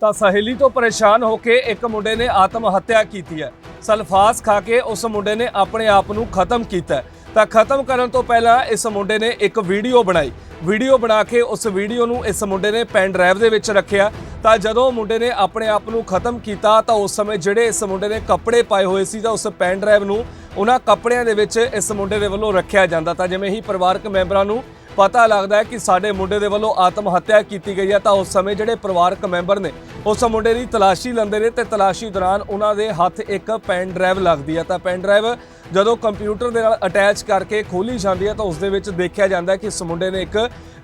ਤਾਂ ਸਹੇਲੀ ਤੋਂ ਪਰੇਸ਼ਾਨ ਹੋ ਕੇ ਇੱਕ ਮੁੰਡੇ ਨੇ ਆਤਮ ਹੱਤਿਆ ਕੀਤੀ ਹੈ। ਸਲਫਾਸ ਖਾ ਕੇ ਉਸ ਮੁੰਡੇ ਨੇ ਆਪਣੇ ਆਪ ਨੂੰ ਖਤਮ ਕੀਤਾ ਤਾਂ ਖਤਮ ਕਰਨ ਤੋਂ ਪਹਿਲਾਂ ਇਸ ਮੁੰਡੇ ਨੇ ਇੱਕ ਵੀਡੀਓ ਬਣਾਈ। ਵੀਡੀਓ ਬਣਾ ਕੇ ਉਸ ਵੀਡੀਓ ਨੂੰ ਇਸ ਮੁੰਡੇ ਨੇ ਪੈਨ ਡਰਾਈਵ ਦੇ ਵਿੱਚ ਰੱਖਿਆ। ਤਾਂ ਜਦੋਂ ਮੁੰਡੇ ਨੇ ਆਪਣੇ ਆਪ ਨੂੰ ਖਤਮ ਕੀਤਾ, ਤਾਂ ਉਸ ਸਮੇਂ ਜਿਹੜੇ ਇਸ ਮੁੰਡੇ ਨੇ ਕੱਪੜੇ ਪਾਏ ਹੋਏ ਸੀ, ਤਾਂ ਉਸ ਪੈਨ ਡਰਾਈਵ ਨੂੰ ਉਹਨਾਂ ਕੱਪੜਿਆਂ ਦੇ ਵਿੱਚ ਇਸ ਮੁੰਡੇ ਦੇ ਵੱਲੋਂ ਰੱਖਿਆ ਜਾਂਦਾ। ਤਾਂ ਜਿਵੇਂ ਹੀ ਪਰਿਵਾਰਕ ਮੈਂਬਰਾਂ ਨੂੰ ਪਤਾ ਲੱਗਦਾ ਹੈ ਕਿ ਸਾਡੇ ਮੁੰਡੇ ਦੇ ਵੱਲੋਂ ਆਤਮ ਹੱਤਿਆ ਕੀਤੀ ਗਈ ਹੈ। ਤਾਂ ਉਸ ਸਮੇਂ ਜਿਹੜੇ ਪਰਿਵਾਰਕ ਮੈਂਬਰ ਨੇ ਉਸ ਮੁੰਡੇ ਦੀ ਤਲਾਸ਼ੀ ਲੈਂਦੇ ਨੇ ਤੇ ਤਲਾਸ਼ੀ ਦੌਰਾਨ ਉਹਨਾਂ ਦੇ ਹੱਥ ਇੱਕ ਪੈਨ ਡਰਾਈਵ ਲੱਗਦੀ ਹੈ ਤਾਂ ਪੈਨ ਡਰਾਈਵ ਜਦੋਂ ਕੰਪਿਊਟਰ ਦੇ ਨਾਲ ਅਟੈਚ ਕਰਕੇ ਖੋਲੀ ਜਾਂਦੀ ਹੈ ਤਾਂ ਉਸ ਦੇ ਵਿੱਚ ਦੇਖਿਆ ਜਾਂਦਾ ਕਿ ਇਸ ਮੁੰਡੇ ਨੇ ਇੱਕ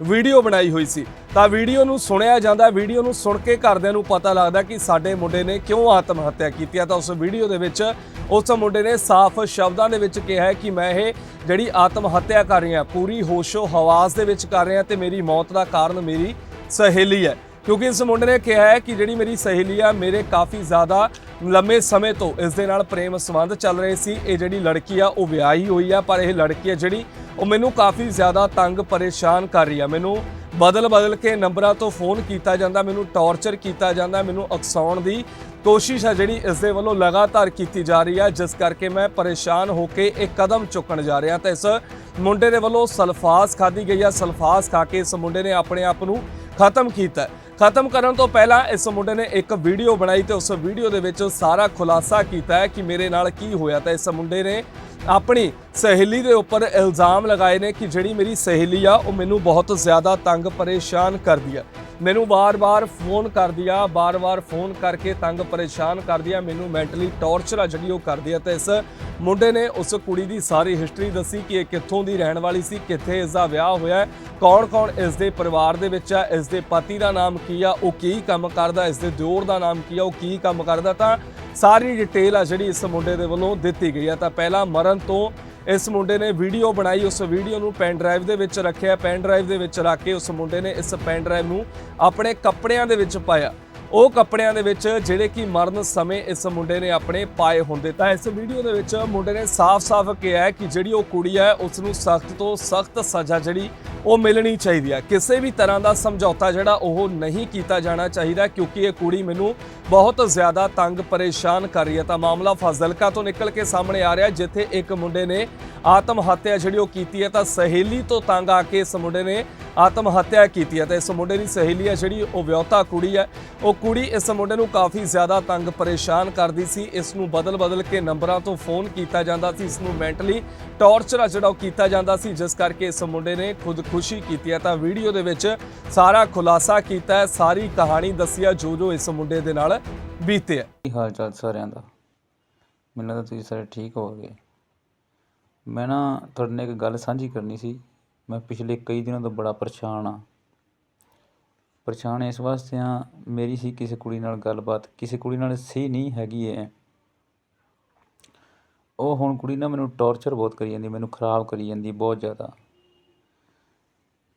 ਵੀਡੀਓ ਬਣਾਈ ਹੋਈ ਸੀ। ਤਾਂ ਵੀਡੀਓ ਨੂੰ ਸੁਣਿਆ ਜਾਂਦਾ, ਵੀਡੀਓ ਨੂੰ ਸੁਣ ਕੇ ਘਰਦਿਆਂ ਨੂੰ ਪਤਾ ਲੱਗਦਾ ਕਿ ਸਾਡੇ ਮੁੰਡੇ ਨੇ ਕਿਉਂ ਆਤਮ ਹੱਤਿਆ ਕੀਤੀ ਹੈ ਤਾਂ ਉਸ ਵੀਡੀਓ ਦੇ ਵਿੱਚ ਉਸ ਮੁੰਡੇ ਨੇ ਸਾਫ਼ ਸ਼ਬਦਾਂ ਦੇ ਵਿੱਚ ਕਿਹਾ ਹੈ ਕਿ ਮੈਂ ਇਹ ਜਿਹੜੀ ਆਤਮ ਹੱਤਿਆ ਕਰ ਰਿਹਾ ਪੂਰੀ ਹੋਸ਼ੋ ਹਵਾਸ ਦੇ ਵਿੱਚ ਕਰ ਰਿਹਾ ਤੇ ਮੇਰੀ ਮੌਤ ਦਾ ਕਾਰਨ ਮੇਰੀ ਸਹੇਲੀ ਹੈ। ਕਿਉਂਕਿ ਇਸ ਮੁੰਡੇ ਨੇ ਕਿਹਾ ਹੈ ਕਿ ਜਿਹੜੀ ਮੇਰੀ ਸਹੇਲੀ ਆ, ਮੇਰੇ ਕਾਫੀ ਜ਼ਿਆਦਾ ਲੰਮੇ ਸਮੇਂ ਤੋਂ ਇਸ ਦੇ ਨਾਲ ਪ੍ਰੇਮ ਸੰਬੰਧ ਚੱਲ ਰਹੇ ਸੀ। ਇਹ ਜਿਹੜੀ ਲੜਕੀ ਆ, ਉਹ ਵਿਆਹੀ ਹੋਈ ਆ, ਪਰ ਇਹ ਲੜਕੀ ਆ ਜਿਹੜੀ ਉਹ ਮੈਨੂੰ ਕਾਫੀ ਜ਼ਿਆਦਾ ਤੰਗ, ਪਰੇਸ਼ਾਨ ਕਰ ਰਹੀ ਆ। ਮੈਨੂੰ ਬਦਲ ਬਦਲ ਕੇ ਨੰਬਰਾਂ ਤੋਂ ਫੋਨ ਕੀਤਾ ਜਾਂਦਾ, ਮੈਨੂੰ ਟੌਰਚਰ ਕੀਤਾ ਜਾਂਦਾ, ਮੈਨੂੰ ਅਕਸਾਉਣ ਦੀ ਕੋਸ਼ਿਸ਼ ਹੈ ਜਿਹੜੀ ਇਸ ਦੇ ਵੱਲੋਂ ਲਗਾਤਾਰ ਕੀਤੀ ਜਾ ਰਹੀ ਹੈ ਜਿਸ ਕਰਕੇ ਮੈਂ ਪਰੇਸ਼ਾਨ ਹੋ ਕੇ ਇਹ ਕਦਮ ਚੁੱਕਣ ਜਾ ਰਿਹਾ ਤਾਂ ਇਸ ਮੁੰਡੇ ਦੇ ਵੱਲੋਂ ਸਲਫਾਸ ਖਾਧੀ ਗਈ ਹੈ ਸਲਫਾਸ ਖਾ ਕੇ ਇਸ ਮੁੰਡੇ ਨੇ ਆਪਣੇ ਆਪ ਨੂੰ ਖਤਮ ਕੀਤਾ। ਖਤਮ ਕਰਨ ਤੋਂ ਪਹਿਲਾਂ ਇਸ ਮੁੰਡੇ ਨੇ ਇੱਕ ਵੀਡੀਓ ਬਣਾਈ ਤੇ ਉਸ ਵੀਡੀਓ ਦੇ ਵਿੱਚ ਸਾਰਾ ਖੁਲਾਸਾ ਕੀਤਾ ਹੈ ਕਿ ਮੇਰੇ ਨਾਲ ਕੀ ਹੋਇਆ ਤਾਂ ਇਸ ਮੁੰਡੇ ਨੇ ਆਪਣੀ ਸਹੇਲੀ ਦੇ ਉੱਪਰ ਇਲਜ਼ਾਮ ਲਗਾਏ ਨੇ ਕਿ ਜਿਹੜੀ ਮੇਰੀ ਸਹੇਲੀ ਆ, ਉਹ ਮੈਨੂੰ ਬਹੁਤ ਜ਼ਿਆਦਾ ਤੰਗ, ਪਰੇਸ਼ਾਨ ਕਰਦੀ ਆ। ਮੈਨੂੰ ਵਾਰ-ਵਾਰ ਫੋਨ ਕਰਦੀ ਆ, ਵਾਰ-ਵਾਰ ਫੋਨ ਕਰਕੇ ਤੰਗ ਪਰੇਸ਼ਾਨ ਕਰਦੀ ਆ, ਮੈਨੂੰ ਮੈਂਟਲੀ ਟੌਰਚਰ ਆ ਜਿਹੜੀ ਉਹ ਕਰਦੀ ਆ ਤੇ ਇਸ ਮੁੰਡੇ ਨੇ ਉਸ ਕੁੜੀ ਦੀ ਸਾਰੀ ਹਿਸਟਰੀ ਦੱਸੀ ਕਿ ਇਹ ਕਿੱਥੋਂ ਦੀ ਰਹਿਣ ਵਾਲੀ ਸੀ, ਕਿੱਥੇ ਇਸ ਦਾ ਵਿਆਹ ਹੋਇਆ ਕੌਣ-ਕੌਣ ਇਸ ਦੇ ਪਰਿਵਾਰ ਦੇ ਵਿੱਚ ਆ, ਇਸ ਦੇ ਪਤੀ ਦਾ ਨਾਮ ਕੀ ਆ, ਉਹ ਕੀ ਕੰਮ ਕਰਦਾ, ਇਸ ਦੇ ਦਿਓਰ ਦਾ ਨਾਮ ਕੀ ਆ, ਉਹ ਕੀ ਕੰਮ ਕਰਦਾ, ਤਾਂ ਸਾਰੀ ਡਿਟੇਲ ਆ ਜਿਹੜੀ ਇਸ ਮੁੰਡੇ ਦੇ ਵੱਲੋਂ ਦਿੱਤੀ ਗਈ ਆ। ਤਾਂ ਪਹਿਲਾਂ ਮਰਨ ਤੋਂ ਇਸ ਮੁੰਡੇ ਨੇ ਵੀਡੀਓ ਬਣਾਈ, ਉਸ ਵੀਡੀਓ ਨੂੰ ਪੈਨ ਡਰਾਈਵ ਦੇ ਵਿੱਚ ਰੱਖਿਆ ਪੈਨ ਡਰਾਈਵ ਦੇ ਵਿੱਚ ਰੱਖ ਕੇ ਉਸ ਮੁੰਡੇ ਨੇ ਇਸ ਪੈਨ ਡਰਾਈਵ ਨੂੰ ਆਪਣੇ ਕੱਪੜਿਆਂ ਦੇ ਵਿੱਚ ਪਾਇਆ। ਉਹ ਕੱਪੜਿਆਂ ਦੇ ਵਿੱਚ ਜਿਹੜੇ ਕਿ ਮਰਨ ਸਮੇਂ ਇਸ ਮੁੰਡੇ ਨੇ ਆਪਣੇ ਪਾਏ ਹੁੰਦੇ। ਤਾਂ ਇਸ ਵੀਡੀਓ ਦੇ ਵਿੱਚ ਮੁੰਡੇ ਨੇ ਸਾਫ਼-ਸਾਫ਼ ਕਿਹਾ ਹੈ ਕਿ ਜਿਹੜੀ ਉਹ ਕੁੜੀ ਹੈ, ਉਸ ਨੂੰ ਸਖਤ ਤੋਂ ਸਖਤ ਸਜ਼ਾ ਜਿਹੜੀ ਉਹ ਮਿਲਣੀ ਚਾਹੀਦੀ ਹੈ ਕਿਸੇ ਵੀ ਤਰ੍ਹਾਂ ਦਾ ਸਮਝੌਤਾ ਜਿਹੜਾ ਉਹ ਨਹੀਂ ਕੀਤਾ ਜਾਣਾ ਚਾਹੀਦਾ ਕਿਉਂਕਿ ਇਹ ਕੁੜੀ ਮੈਨੂੰ ਬਹੁਤ ਜ਼ਿਆਦਾ ਤੰਗ ਪਰੇਸ਼ਾਨ ਕਰ ਰਹੀ ਹੈ। ਤਾਂ ਮਾਮਲਾ ਫਾਜ਼ਿਲਕਾ ਤੋਂ ਨਿਕਲ ਕੇ ਸਾਹਮਣੇ ਆ ਰਿਹਾ ਜਿੱਥੇ ਇੱਕ ਮੁੰਡੇ ਨੇ ਆਤਮ ਹੱਤਿਆ ਜਿਹੜੀ ਉਹ ਕੀਤੀ ਹੈ, ਤਾਂ ਸਹੇਲੀ ਤੋਂ ਤੰਗ ਆ ਕੇ ਇਸ ਮੁੰਡੇ ਨੇ ਆਤਮ ਹੱਤਿਆ ਕੀਤੀ ਹੈ। ਤਾਂ ਇਸ ਮੁੰਡੇ ਦੀ ਸਹੇਲੀ ਹੈ ਜਿਹੜੀ ਉਹ ਵਿਆਹੁਤਾ ਕੁੜੀ ਹੈ। ਉਹ ਕੁੜੀ ਇਸ ਮੁੰਡੇ ਨੂੰ ਕਾਫੀ ਜ਼ਿਆਦਾ ਤੰਗ ਪਰੇਸ਼ਾਨ ਕਰਦੀ ਸੀ। ਇਸ ਨੂੰ ਬਦਲ-ਬਦਲ ਕੇ ਨੰਬਰਾਂ ਤੋਂ ਫੋਨ ਕੀਤਾ ਜਾਂਦਾ ਸੀ। ਇਸ ਨੂੰ ਮੈਂਟਲੀ ਟੌਰਚਰ ਆ ਜਿਹੜਾ ਉਹ ਕੀਤਾ ਜਾਂਦਾ ਸੀ, ਜਿਸ ਕਰਕੇ ਇਸ ਮੁੰਡੇ ਨੇ ਖੁਦ ਖੁਦਕੁਸ਼ੀ ਕੀਤੀ ਹੈ ਤਾਂ ਵੀਡੀਓ ਦੇ ਵਿੱਚ ਸਾਰਾ ਖੁਲਾਸਾ ਕੀਤਾ ਹੈ, ਸਾਰੀ ਕਹਾਣੀ ਦੱਸੀ ਹੈ ਜੋ ਜੋ ਇਸ ਮੁੰਡੇ ਦੇ ਨਾਲ ਬੀਤੇ ਹੈ। ਕੀ ਹਾਲ ਚਾਲ ਸਾਰਿਆਂ ਦਾ? ਮੈਨੂੰ ਲੱਗਦਾ ਤੁਸੀਂ ਸਾਰੇ ਠੀਕ ਹੋਵੋਗੇ। ਮੈਂ ਨਾ ਤੁਹਾਡੇ ਨਾਲ ਇੱਕ ਗੱਲ ਸਾਂਝੀ ਕਰਨੀ ਸੀ। ਮੈਂ ਪਿਛਲੇ ਕਈ ਦਿਨਾਂ ਤੋਂ ਬੜਾ ਪਰੇਸ਼ਾਨ ਆ ਪਰੇਸ਼ਾਨ ਇਸ ਵਾਸਤੇ ਆ ਮੇਰੀ ਸੀ ਕਿਸੇ ਕੁੜੀ ਨਾਲ ਗੱਲਬਾਤ। ਕਿਸੇ ਕੁੜੀ ਨਾਲ ਸਹੀ ਨਹੀਂ ਹੈਗੀ ਐ ਉਹ ਹੁਣ ਕੁੜੀ ਨਾ ਮੈਨੂੰ ਟੌਰਚਰ ਬਹੁਤ ਕਰੀ ਜਾਂਦੀ, ਮੈਨੂੰ ਖਰਾਬ ਕਰੀ ਜਾਂਦੀ ਬਹੁਤ ਜ਼ਿਆਦਾ।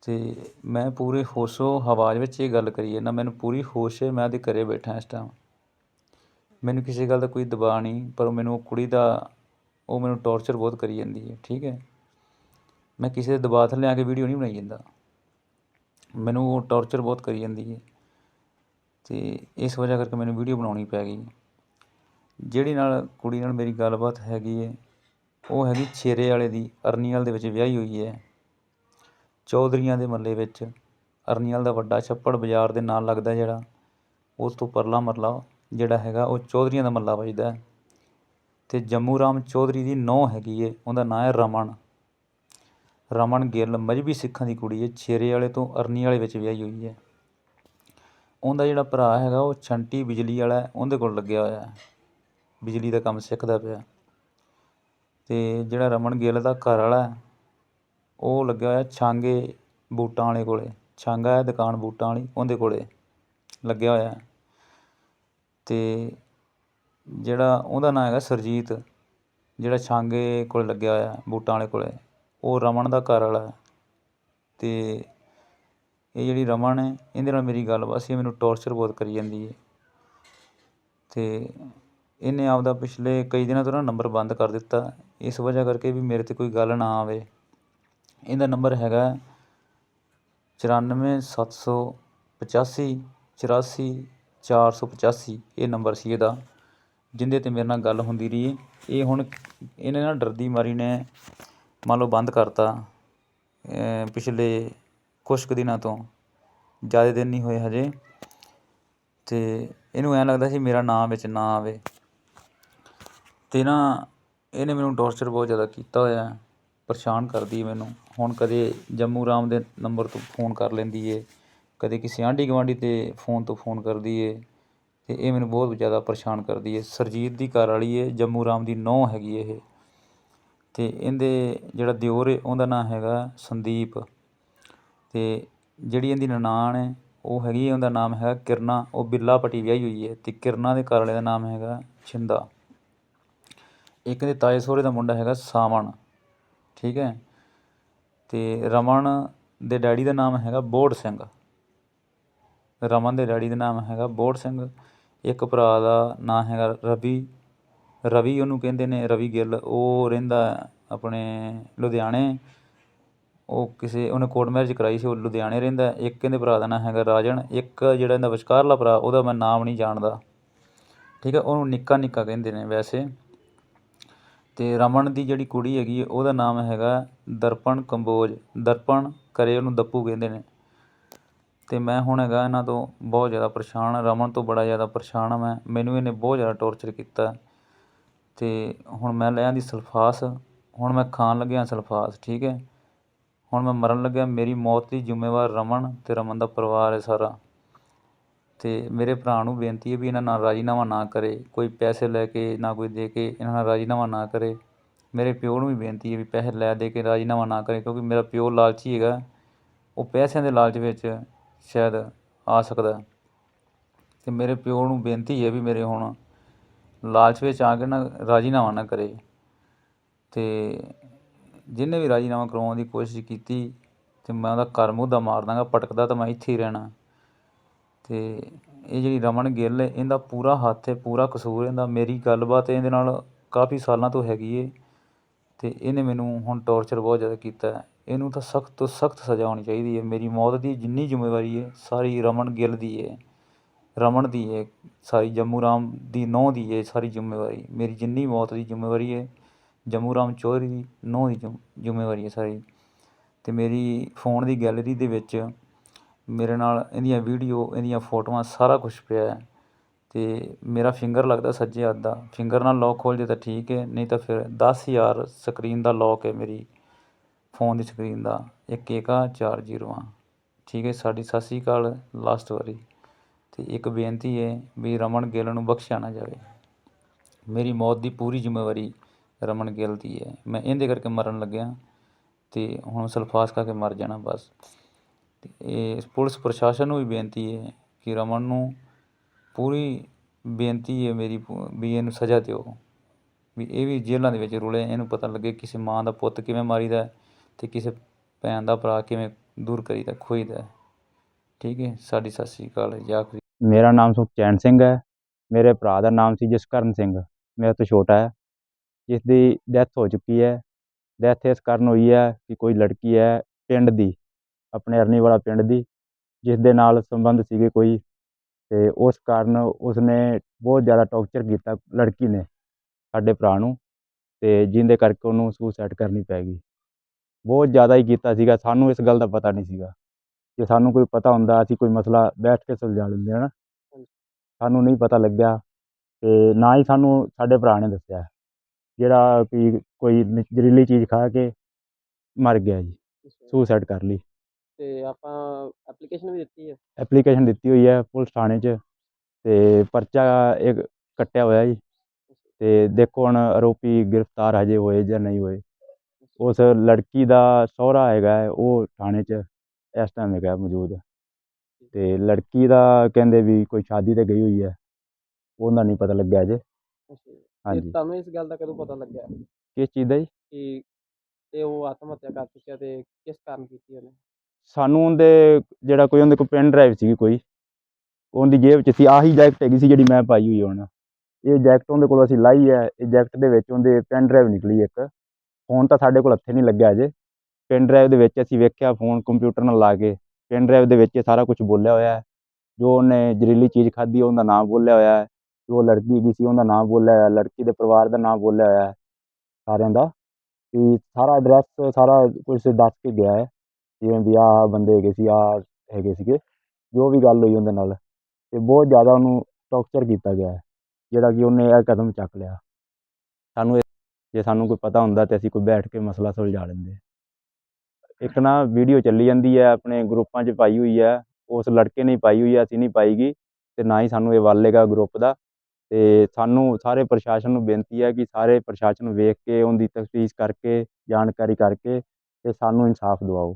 ਅਤੇ ਮੈਂ ਪੂਰੇ ਹੋਸ਼ੋ ਹਵਾਜ ਵਿੱਚ ਇਹ ਗੱਲ ਕਰੀ ਜਾਂਦਾ, ਮੈਨੂੰ ਪੂਰੀ ਹੋਸ਼ ਹੈ, ਮੈਂ ਉਹਦੇ ਘਰੇ ਬੈਠਾ ਇਸ ਟਾਈਮ ਮੈਨੂੰ ਕਿਸੇ ਗੱਲ ਦਾ ਕੋਈ ਦਬਾਅ ਨਹੀਂ, ਪਰ ਮੈਨੂੰ, ਉਹ ਕੁੜੀ ਦਾ, ਉਹ ਮੈਨੂੰ ਟੌਰਚਰ ਬਹੁਤ ਕਰੀ ਜਾਂਦੀ ਹੈ, ਠੀਕ ਹੈ। ਮੈਂ ਕਿਸੇ ਦੇ ਦਬਾਅ ਥੱਲੇ ਆ ਕੇ ਵੀਡੀਓ ਨਹੀਂ ਬਣਾਈ ਜਾਂਦਾ। ਮੈਨੂੰ ਉਹ ਟੌਰਚਰ ਬਹੁਤ ਕਰੀ ਜਾਂਦੀ ਹੈ। ਤੇ ਇਸ ਵਜ੍ਹਾ ਕਰਕੇ ਮੈਨੂੰ ਵੀਡੀਓ ਬਣਾਉਣੀ ਪੈ ਗਈ। ਜਿਹੜੀ ਨਾਲ ਕੁੜੀ ਨਾਲ ਮੇਰੀ ਗੱਲਬਾਤ ਹੈਗੀ ਹੈ, ਉਹ ਹੈਗੀ ਛੇਰੇ ਵਾਲੇ ਦੀ ਅਰਨੀਵਾਲ ਦੇ ਵਿੱਚ ਵਿਆਹੀ ਹੋਈ ਹੈ। ਚੌਧਰੀਆਂ ਦੇ ਮਹੱਲੇ ਵਿੱਚ ਅਰਨੀਵਾਲ ਦਾ ਵੱਡਾ ਛੱਪੜ ਬਾਜ਼ਾਰ ਦੇ ਨਾਲ ਲੱਗਦਾ ਜਿਹੜਾ, ਉਸ ਤੋਂ ਪਰਲਾ ਮਰਲਾ ਜਿਹੜਾ ਹੈਗਾ, ਉਹ ਚੌਧਰੀਆਂ ਦਾ ਮਹੱਲਾ ਵੱਜਦਾ ਹੈ। ਤੇ ਜੰਮੂ ਰਾਮ ਚੌਧਰੀ ਦੀ ਨੌ ਹੈਗੀ ਏ, ਉਹਦਾ ਨਾਂ ਹੈ ਰਮਨ। ਰਮਨ ਗਿੱਲ ਮਜਬੀ ਸਿੱਖਾਂ ਦੀ ਕੁੜੀ ਏ, ਛੇਰੇ ਵਾਲੇ ਤੋਂ ਅਰਨੀ ਵਾਲੇ ਵਿੱਚ ਵਿਆਹੀ ਹੋਈ ਹੈ ਉਹਦਾ ਜਿਹੜਾ ਭਰਾ ਹੈਗਾ, ਉਹ ਛੰਟੀ ਬਿਜਲੀ ਵਾਲਾ ਉਹਦੇ ਕੋਲ ਲੱਗਿਆ ਹੋਇਆ ਹੈ। ਬਿਜਲੀ ਦਾ ਕੰਮ ਸਿੱਖਦਾ ਪਿਆ। ਤੇ ਜਿਹੜਾ ਰਮਨ ਗਿੱਲ ਦਾ ਘਰ ਵਾਲਾ ਉਹ ਲੱਗਿਆ ਹੋਇਆ ਛਾਂਗੇ ਬੂਟਾਂ ਵਾਲੇ ਕੋਲੇ, ਛਾਂਗਾ ਹੈ ਦੁਕਾਨ ਬੂਟਾਂ ਵਾਲੀ, ਉਹਦੇ ਕੋਲੇ ਲੱਗਿਆ ਹੋਇਆ ਅਤੇ ਜਿਹੜਾ ਉਹਦਾ ਨਾਂ ਹੈਗਾ ਸੁਰਜੀਤ, ਜਿਹੜਾ ਛਾਂਗੇ ਕੋਲ ਲੱਗਿਆ ਹੋਇਆ, ਬੂਟਾਂ ਵਾਲੇ ਕੋਲੇ, ਉਹ ਰਮਨ ਦਾ ਘਰ ਵਾਲਾ ਅਤੇ ਇਹ ਜਿਹੜੀ ਰਮਨ ਹੈ, ਇਹਦੇ ਨਾਲ ਮੇਰੀ ਗੱਲਬਾਤ ਸੀ ਇਹ ਮੈਨੂੰ ਟੌਰਚਰ ਬਹੁਤ ਕਰੀ ਜਾਂਦੀ ਹੈ। ਅਤੇ ਇਹਨੇ ਆਪਦਾ ਪਿਛਲੇ ਕਈ ਦਿਨਾਂ ਤੋਂ ਨਾ ਨੰਬਰ ਬੰਦ ਕਰ ਦਿੱਤਾ। ਇਸ ਵਜ੍ਹਾ ਕਰਕੇ ਵੀ ਮੇਰੇ ਤੇ ਕੋਈ ਗੱਲ ਨਾ ਆਵੇ। ਇਹਦਾ ਨੰਬਰ ਹੈਗਾ ਚੁਰਾਨਵੇਂ ਸੱਤ ਸੌ ਪਚਾਸੀ, ਚੁਰਾਸੀ 485 ਇਹ ਨੰਬਰ ਸੀ ਇਹਦਾ ਜਿਹਦੇ ਤੇ ਮੇਰੇ ਨਾਲ ਗੱਲ ਹੁੰਦੀ ਰਹੀ। ਹੈ। ਇਹ ਹੁਣ ਇਹਨੇ ਨਾ ਡਰਦੀ ਮਾਰੀ ਨੇ, ਮੰਨ ਲਓ ਬੰਦ ਕਰਤਾ ਪਿਛਲੇ ਕੁਛ ਕੁ ਦਿਨਾਂ ਤੋਂ। ਜ਼ਿਆਦਾ ਦਿਨ ਨਹੀਂ ਹੋਏ ਹਜੇ। ਤੇ ਇਹਨੂੰ ਐਂ ਲੱਗਦਾ ਸੀ ਮੇਰਾ ਨਾਮ ਵਿੱਚ ਨਾ ਆਵੇ। ਤੇ ਨਾ ਇਹਨੇ ਮੈਨੂੰ ਟੌਰਚਰ ਬਹੁਤ ਜ਼ਿਆਦਾ ਕੀਤਾ ਹੋਇਆ। ਪਰੇਸ਼ਾਨ ਕਰਦੀ ਹੈ ਮੈਨੂੰ। ਹੁਣ ਕਦੇ ਜੰਮੂ ਰਾਮ ਦੇ ਨੰਬਰ ਤੋਂ ਫੋਨ ਕਰ ਲੈਂਦੀ ਹੈ ਕਦੇ ਕਿਸੇ ਆਂਢੀ ਗੁਆਂਢੀ ਤੇ ਫੋਨ ਤੋਂ ਫੋਨ ਕਰਦੀ ਹੈ ਅਤੇ ਇਹ ਮੈਨੂੰ ਬਹੁਤ ਜ਼ਿਆਦਾ ਪਰੇਸ਼ਾਨ ਕਰਦੀ ਹੈ ਸਰਜੀਤ ਦੀ ਘਰ ਵਾਲੀ ਹੈ ਜੰਮੂ ਰਾਮ ਦੀ ਨੌਂ ਹੈਗੀ ਇਹ। ਅਤੇ ਇਹਦੇ ਜਿਹੜਾ ਦਿਓਰ ਏ ਉਹਦਾ ਨਾਂ ਹੈਗਾ ਸੰਦੀਪ। ਅਤੇ ਜਿਹੜੀ ਇਹਦੀ ਨਨਾਣ ਹੈ ਉਹ ਹੈਗੀ ਹੈ, ਉਹਦਾ ਨਾਮ ਹੈਗਾ ਕਿਰਨਾ। ਉਹ ਬਿੱਲਾ ਪੱਟੀ ਵਿਆਹੀ ਹੋਈ ਹੈ ਤੇ ਕਿਰਨਾ ਦੇ ਘਰ ਵਾਲੇ ਦਾ ਨਾਮ ਹੈਗਾ ਛਿੰਦਾ। ਇੱਕ ਦੇ ਤਾਏ ਸਹੁਰੇ ਦਾ ਮੁੰਡਾ ਹੈਗਾ ਸਾਵਣ। ਠੀਕ ਹੈ। ਤੇ ਰਮਨ ਦੇ ਡੈਡੀ ਦਾ ਨਾਮ ਹੈਗਾ ਬੋੜ ਸਿੰਘ। ਰਮਨ ਦੇ ਡੈਡੀ ਦਾ ਨਾਮ ਹੈਗਾ ਬੋੜ ਸਿੰਘ। ਇੱਕ ਭਰਾ ਦਾ ਨਾਮ ਹੈਗਾ ਰਵੀ। ਰਵੀ ਉਹਨੂੰ ਕਹਿੰਦੇ ਨੇ ਰਵੀ ਗਿੱਲ। ਉਹ ਰਹਿੰਦਾ ਆਪਣੇ ਲੁਧਿਆਣੇ। ਉਹ ਕਿਸੇ, ਉਹਨੇ ਕੋਰਟ ਮੈਰਿਜ ਕਰਾਈ ਸੀ, ਉਹ ਲੁਧਿਆਣੇ ਰਹਿੰਦਾ। ਇੱਕ ਕਹਿੰਦੇ ਭਰਾ ਦਾ ਨਾਮ ਹੈਗਾ ਰਾਜਨ। ਇੱਕ ਜਿਹੜਾ ਇਹਦਾ ਵਿਚਕਾਰਲਾ ਭਰਾ, ਉਹਦਾ ਮੈਂ ਨਾਮ ਨਹੀਂ ਜਾਣਦਾ। ਠੀਕ ਹੈ, ਉਹਨੂੰ ਨਿੱਕਾ ਨਿੱਕਾ ਕਹਿੰਦੇ ਨੇ ਵੈਸੇ। ਅਤੇ ਰਮਨ ਦੀ ਜਿਹੜੀ ਕੁੜੀ ਹੈਗੀ ਉਹਦਾ ਨਾਮ ਹੈਗਾ ਦਰਪਣ ਕੰਬੋਜ। ਦਰਪਣ ਕਰੇ ਉਹਨੂੰ ਦੱਪੂ ਕਹਿੰਦੇ ਨੇ। ਅਤੇ ਮੈਂ ਹੁਣ ਹੈਗਾ ਇਹਨਾਂ ਤੋਂ ਬਹੁਤ ਜ਼ਿਆਦਾ ਪਰੇਸ਼ਾਨ ਰਮਨ ਤੋਂ ਬੜਾ ਜ਼ਿਆਦਾ ਪਰੇਸ਼ਾਨ ਹਾਂ ਮੈਂ। ਮੈਨੂੰ ਇਹਨੇ ਬਹੁਤ ਜ਼ਿਆਦਾ ਟੌਰਚਰ ਕੀਤਾ। ਅਤੇ ਹੁਣ ਮੈਂ ਲੈ ਆਂਦੀ ਸਲਫਾਸ। ਹੁਣ ਮੈਂ ਖਾਣ ਲੱਗਿਆ ਸਲਫਾਸ, ਠੀਕ ਹੈ। ਹੁਣ ਮੈਂ ਮਰਨ ਲੱਗਿਆ। ਮੇਰੀ ਮੌਤ ਦੀ ਜ਼ਿੰਮੇਵਾਰ ਰਮਨ ਅਤੇ ਰਮਨ ਦਾ ਪਰਿਵਾਰ ਹੈ ਸਾਰਾ। ਅਤੇ ਮੇਰੇ ਭਰਾ ਨੂੰ ਬੇਨਤੀ ਹੈ ਵੀ ਇਹਨਾਂ ਨਾਲ ਰਾਜੀਨਾਮਾ ਨਾ ਕਰੇ, ਕੋਈ ਪੈਸੇ ਲੈ ਕੇ ਨਾ ਕੋਈ ਦੇ ਕੇ ਇਹਨਾਂ ਨਾਲ ਰਾਜੀਨਾਮਾ ਨਾ ਕਰੇ। ਮੇਰੇ ਪਿਓ ਨੂੰ ਵੀ ਬੇਨਤੀ ਹੈ ਵੀ ਪੈਸੇ ਲੈ ਦੇ ਕੇ ਰਾਜੀਨਾਮਾ ਨਾ ਕਰੇ, ਕਿਉਂਕਿ ਮੇਰਾ ਪਿਓ ਲਾਲਚੀ ਹੈਗਾ। ਉਹ ਪੈਸਿਆਂ ਦੇ ਲਾਲਚ ਵਿੱਚ ਸ਼ਾਇਦ ਆ ਸਕਦਾ। ਅਤੇ ਮੇਰੇ ਪਿਓ ਨੂੰ ਬੇਨਤੀ ਹੈ ਵੀ ਮੇਰੇ ਹੁਣ ਲਾਲਚ ਵਿੱਚ ਆ ਕੇ ਨਾ ਰਾਜੀਨਾਮਾ ਨਾ ਕਰੇ। ਤੇ ਜਿਹਨੇ ਵੀ ਰਾਜੀਨਾਮਾ ਕਰਵਾਉਣ ਦੀ ਕੋਸ਼ਿਸ਼ ਕੀਤੀ, ਤੇ ਮੈਂ ਉਹਦਾ ਘਰ ਮੁੱਦਾ ਮਾਰ ਦਾਂਗਾ ਪਟਕਦਾ ਤਾਂ ਮੈਂ ਇੱਥੇ ਹੀ ਰਹਿਣਾ। ਅਤੇ ਇਹ ਜਿਹੜੀ ਰਮਨ ਗਿੱਲ ਹੈ, ਇਹਦਾ ਪੂਰਾ ਹੱਥ ਹੈ, ਪੂਰਾ ਕਸੂਰ ਇਹਦਾ ਮੇਰੀ ਗੱਲਬਾਤ ਇਹਦੇ ਨਾਲ ਕਾਫੀ ਸਾਲਾਂ ਤੋਂ ਹੈਗੀ ਹੈ ਅਤੇ ਇਹਨੇ ਮੈਨੂੰ ਹੁਣ ਟੋਰਚਰ ਬਹੁਤ ਜ਼ਿਆਦਾ ਕੀਤਾ ਇਹਨੂੰ ਤਾਂ ਸਖਤ ਤੋਂ ਸਖਤ ਸਜ਼ਾ ਹੋਣੀ ਚਾਹੀਦੀ ਹੈ। ਮੇਰੀ ਮੌਤ ਦੀ ਜਿੰਨੀ ਜ਼ਿੰਮੇਵਾਰੀ ਹੈ, ਸਾਰੀ ਰਮਨ ਗਿੱਲ ਦੀ ਹੈ। ਰਮਨ ਦੀ ਹੈ, ਸਾਰੀ ਜੰਮੂ ਰਾਮ ਦੀ ਨਹੁੰ ਦੀ ਹੈ ਸਾਰੀ ਜ਼ਿੰਮੇਵਾਰੀ। ਮੇਰੀ ਜਿੰਨੀ ਮੌਤ ਦੀ ਜ਼ਿੰਮੇਵਾਰੀ ਹੈ, ਜੰਮੂ ਰਾਮ ਚੌਧਰੀ ਦੀ ਨਹੁੰ ਦੀ ਜ਼ਿੰਮ- ਜ਼ਿੰਮੇਵਾਰੀ ਹੈ ਸਾਰੀ। ਅਤੇ ਮੇਰੀ ਫੋਨ ਦੀ ਗੈਲਰੀ ਦੇ ਵਿੱਚ ਮੇਰੇ ਨਾਲ ਇਹਦੀਆਂ ਵੀਡੀਓ ਇਹਦੀਆਂ ਫੋਟੋਆਂ, ਸਾਰਾ ਕੁਝ ਪਿਆ ਹੈ। ਤੇ ਮੇਰਾ ਫਿੰਗਰ ਲੱਗਦਾ ਸੱਜੇ ਹੱਥ ਦਾ। ਫਿੰਗਰ ਨਾਲ ਲੌਕ ਖੋਲ ਜੇ ਤਾਂ ਠੀਕ ਹੈ, ਨਹੀਂ ਤਾਂ ਫਿਰ 10000 ਸਕਰੀਨ ਦਾ ਲੌਕ ਹੈ ਮੇਰੀ ਫੋਨ ਦੀ ਸਕਰੀਨ ਦਾ। ਇੱਕ ਇੱਕ ਆ, ਚਾਰ ਜ਼ੀਰੋਆਂ ਠੀਕ ਹੈ, ਸਾਡੀ ਸਤਿ ਸ਼੍ਰੀ ਅਕਾਲ ਲਾਸਟ ਵਾਰੀ। ਅਤੇ ਇੱਕ ਬੇਨਤੀ ਹੈ ਵੀ ਰਮਨ ਗਿੱਲ ਨੂੰ ਬਖਸ਼ਿਆ ਨਾ ਜਾਵੇ। ਮੇਰੀ ਮੌਤ ਦੀ ਪੂਰੀ ਜ਼ਿੰਮੇਵਾਰੀ ਰਮਨ ਗਿੱਲ ਦੀ ਹੈ। ਮੈਂ ਇਹਦੇ ਕਰਕੇ ਮਰਨ ਲੱਗਿਆ ਤੇ ਹੁਣ ਸਲਫਾਸ ਖਾ ਕੇ ਮਰ ਜਾਣਾ ਬਸ। ਇਹ ਪੁਲਿਸ ਪ੍ਰਸ਼ਾਸਨ ਨੂੰ ਵੀ ਬੇਨਤੀ ਹੈ ਕਿ ਰਮਨ ਨੂੰ ਪੂਰੀ ਬੇਨਤੀ ਹੈ ਮੇਰੀ ਵੀ ਇਹਨੂੰ ਸਜ਼ਾ ਦਿਓ। ਵੀ ਇਹ ਵੀ ਜੇਲ੍ਹਾਂ ਦੇ ਵਿੱਚ ਰੁਲੇ, ਇਹਨੂੰ ਪਤਾ ਲੱਗੇ ਕਿਸੇ ਮਾਂ ਦਾ ਪੁੱਤ ਕਿਵੇਂ ਮਾਰੀਦਾ ਅਤੇ ਕਿਸੇ ਭੈਣ ਦਾ ਭਰਾ ਕਿਵੇਂ ਦੂਰ ਕਰੀਦਾ, ਖੋਈਦਾ ਠੀਕ ਹੈ, ਸਾਡੀ ਸਤਿ ਸ਼੍ਰੀ ਅਕਾਲ ਹੈ ਜੀ ਆਖਰੀ। ਮੇਰਾ ਨਾਮ ਸੁਖਚੈਨ ਸਿੰਘ ਹੈ। ਮੇਰੇ ਭਰਾ ਦਾ ਨਾਮ ਸੀ ਜਸਕਰਨ ਸਿੰਘ। ਮੇਰੇ ਤੋਂ ਛੋਟਾ ਹੈ। ਜਿਸ ਦੀ ਡੈਥ ਹੋ ਚੁੱਕੀ ਹੈ। ਡੈਥ ਇਸ ਕਾਰਨ ਹੋਈ ਹੈ ਕਿ ਕੋਈ ਲੜਕੀ ਹੈ ਪਿੰਡ ਦੀ। ਆਪਣੇ ਅਰਨੀ ਵਾਲਾ ਪਿੰਡ ਦੀ ਜਿਸ ਦੇ ਨਾਲ ਸੰਬੰਧ ਸੀਗੇ ਕੋਈ ਤੇ ਉਸ ਕਾਰਨ ਉਸਨੇ ਬਹੁਤ ਜ਼ਿਆਦਾ ਟੌਰਚਰ ਕੀਤਾ ਲੜਕੀ ਨੇ ਸਾਡੇ ਭਰਾ ਨੂੰ ਤੇ ਜਿਹਦੇ ਕਰਕੇ ਉਹਨੂੰ ਸੁਸਾਈਡ ਕਰਨੀ ਪੈ ਗਈ। ਬਹੁਤ ਜ਼ਿਆਦਾ ਹੀ ਕੀਤਾ ਸੀਗਾ ਸਾਨੂੰ ਇਸ ਗੱਲ ਦਾ ਪਤਾ ਨਹੀਂ ਸੀਗਾ। ਜੇ ਸਾਨੂੰ ਕੋਈ ਪਤਾ ਹੁੰਦਾ ਅਸੀਂ ਕੋਈ ਮਸਲਾ ਬੈਠ ਕੇ ਸੁਲਝਾ ਲੈਂਦੇ ਹਨਾ? ਸਾਨੂੰ ਨਹੀਂ ਪਤਾ ਲੱਗਿਆ ਤੇ ਨਾ ਹੀ ਸਾਨੂੰ ਸਾਡੇ ਭਰਾ ਨੇ ਦੱਸਿਆ ਜਿਹੜਾ ਕਿ ਕੋਈ ਜ਼ਹਿਰੀਲੀ ਚੀਜ਼ ਖਾ ਕੇ ਮਰ ਗਿਆ ਜੀ ਸੁਸਾਈਡ ਕਰ ਲਈ। ਤੇ ਆਪਾਂ ਐਪਲੀਕੇਸ਼ਨ ਵੀ ਦਿੱਤੀ ਹੈ ਐਪਲੀਕੇਸ਼ਨ ਦਿੱਤੀ ਹੋਈ ਹੈ ਪੁਲਿਸ ਥਾਣੇ 'ਚ ਤੇ ਪਰਚਾ ਇੱਕ ਕੱਟਿਆ ਹੋਇਆ ਜੀ। ਤੇ ਦੇਖੋ ਹੁਣ ਆਰੋਪੀ ਗ੍ਰਿਫਤਾਰ ਹਜੇ ਹੋਏ ਜਾਂ ਨਹੀਂ ਹੋਏ। ਉਸ ਲੜਕੀ ਦਾ ਸਹੁਰਾ ਹੈਗਾ ਉਹ ਥਾਣੇ 'ਚ ਇਸ ਟਾਈਮ ਹੈਗਾ ਮੌਜੂਦ। ਤੇ ਲੜਕੀ ਦਾ ਕਹਿੰਦੇ ਵੀ ਕੋਈ ਸ਼ਾਦੀ ਤੇ ਗਈ ਹੋਈ ਹੈ ਉਹਦਾ ਨਹੀਂ ਪਤਾ ਲੱਗਿਆ ਅਜੇ ਹਾਂਜੀ। ਤੁਹਾਨੂੰ ਇਸ ਗੱਲ ਦਾ ਕਦੋਂ ਪਤਾ ਲੱਗਿਆ? ਕਿਸ ਚੀਜ਼ ਦਾ ਜੀ? ਕਿ ਤੇ ਉਹ ਆਤਮ ਹੱਤਿਆ ਕਰ ਚੁੱਕਿਆ ਤੇ ਕਿਸ ਕਾਰਨ ਕੀਤੀ ਉਹਨੇ? ਸਾਨੂੰ ਉਹਦੇ ਜਿਹੜਾ ਕੋਈ ਉਹਦੇ ਕੋਲ ਪੈਨ ਡਰਾਈਵ ਸੀਗੀ ਕੋਈ, ਉਹਦੀ ਜੇਬ 'ਚ ਸੀ, ਆਹੀ ਜੈਕਟ ਹੈਗੀ ਸੀ ਜਿਹੜੀ ਮੈਂ ਪਾਈ ਹੋਈ ਹੁਣ। ਇਹ ਜੈਕਟ ਉਹਦੇ ਕੋਲ ਅਸੀਂ ਲਾਈ ਹੈ ਇਹ ਜੈਕਟ ਦੇ ਵਿੱਚ ਉਹਦੇ ਪੈਨ ਡਰਾਈਵ ਨਿਕਲੀ ਇੱਕ। ਫੋਨ ਤਾਂ ਸਾਡੇ ਕੋਲ ਹੱਥੇ ਨਹੀਂ ਲੱਗਿਆ ਅਜੇ। ਪੈਨ ਡਰਾਈਵ ਦੇ ਵਿੱਚ ਅਸੀਂ ਵੇਖਿਆ ਫੋਨ ਕੰਪਿਊਟਰ ਨਾਲ ਲਾ ਕੇ ਪੈਨ ਡਰਾਈਵ ਦੇ ਵਿੱਚ ਇਹ ਸਾਰਾ ਕੁਝ ਬੋਲਿਆ ਹੋਇਆ ਜੋ ਉਹਨੇ ਜ਼ਹਿਰੀਲੀ ਚੀਜ਼ ਖਾਧੀ ਉਹਦਾ ਨਾਮ ਬੋਲਿਆ ਹੋਇਆ ਹੈ। ਜੋ ਲੜਕੀ ਗਈ ਸੀ, ਉਹਦਾ ਨਾਮ ਬੋਲਿਆ ਹੋਇਆ ਲੜਕੀ ਦੇ ਪਰਿਵਾਰ ਦਾ ਨਾਮ ਬੋਲਿਆ ਹੋਇਆ ਸਾਰਿਆਂ ਦਾ। ਵੀ ਸਾਰਾ ਐਡਰੈਸ ਸਾਰਾ ਕੁਝ ਦੱਸ ਕੇ ਗਿਆ ਹੈ। ਜਿਵੇਂ ਵੀ ਆਹ ਬੰਦੇ ਹੈਗੇ ਸੀ, ਆਹ ਹੈਗੇ ਸੀਗੇ, ਜੋ ਵੀ ਗੱਲ ਹੋਈ ਉਹਦੇ ਨਾਲ ਅਤੇ ਬਹੁਤ ਜ਼ਿਆਦਾ ਉਹਨੂੰ ਟੌਰਚਰ ਕੀਤਾ ਗਿਆ ਹੈ, ਜਿਹੜਾ ਕਿ ਉਹਨੇ ਇਹ ਕਦਮ ਚੱਕ ਲਿਆ। ਸਾਨੂੰ ਜੇ ਸਾਨੂੰ ਕੋਈ ਪਤਾ ਹੁੰਦਾ ਤਾਂ ਅਸੀਂ ਕੋਈ ਬੈਠ ਕੇ ਮਸਲਾ ਸੁਲਝਾ ਲੈਂਦੇ ਇੱਕ ਨਾ ਵੀਡੀਓ ਚੱਲੀ ਜਾਂਦੀ ਹੈ, ਆਪਣੇ ਗਰੁੱਪਾਂ 'ਚ ਪਾਈ ਹੋਈ ਹੈ, ਉਸ ਲੜਕੇ ਨੇ ਪਾਈ ਹੋਈ ਹੈ, ਅਸੀਂ ਨਹੀਂ ਪਾਈਗੀ, ਤੇ ਨਾ ਹੀ ਸਾਨੂੰ ਇਹ ਵਾਲੇਗਾ ਗਰੁੱਪ ਦਾ, ਤੇ ਸਾਨੂੰ ਸਾਰੇ ਪ੍ਰਸ਼ਾਸਨ ਨੂੰ ਬੇਨਤੀ ਹੈ ਕਿ ਸਾਰੇ ਪ੍ਰਸ਼ਾਸਨ ਵੇਖ ਕੇ, ਉਹਦੀ ਤਫਤੀਸ਼ ਕਰਕੇ, ਜਾਣਕਾਰੀ ਕਰਕੇ, ਤੇ ਸਾਨੂੰ ਇਨਸਾਫ ਦਿਵਾਓ।